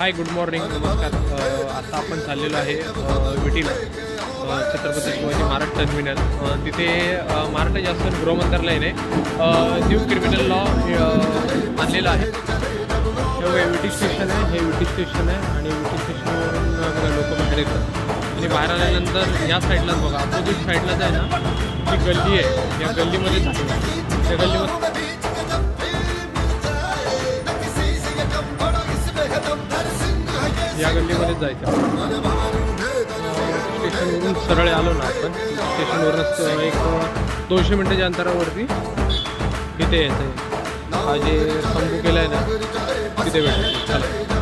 Hi good morning नमस्कार. आता आपण चाललेलो आहे विटीला छत्रपती शिवाजी महाराज टर्मिनल तिथे महाराष्ट्र शासन गृहमंत्रालयाने अ, न्यू क्रिमिनल लॉ आणलेला आहे. हे विटी स्टेशन आहे हे विटी स्टेशन आहे आणि विटी स्टेशनवरून बघा लोक बाहेर येतात. आणि बाहेर आल्यानंतर या साईडलाच बघा अपोजिट साईडलाच आहे ना जी गल्ली आहे या गल्लीमध्येच त्या गल्लीमध्ये या गल्लीमध्येच जायचं. स्टेशनवरून सरळ आलो ना आपण. स्टेशनवरूनच एक दोनशे मिनटाच्या अंतरावरती तिथे यायचं. आहे हा जे तंबू केला आहे ना तिथे भेटायचं. चला.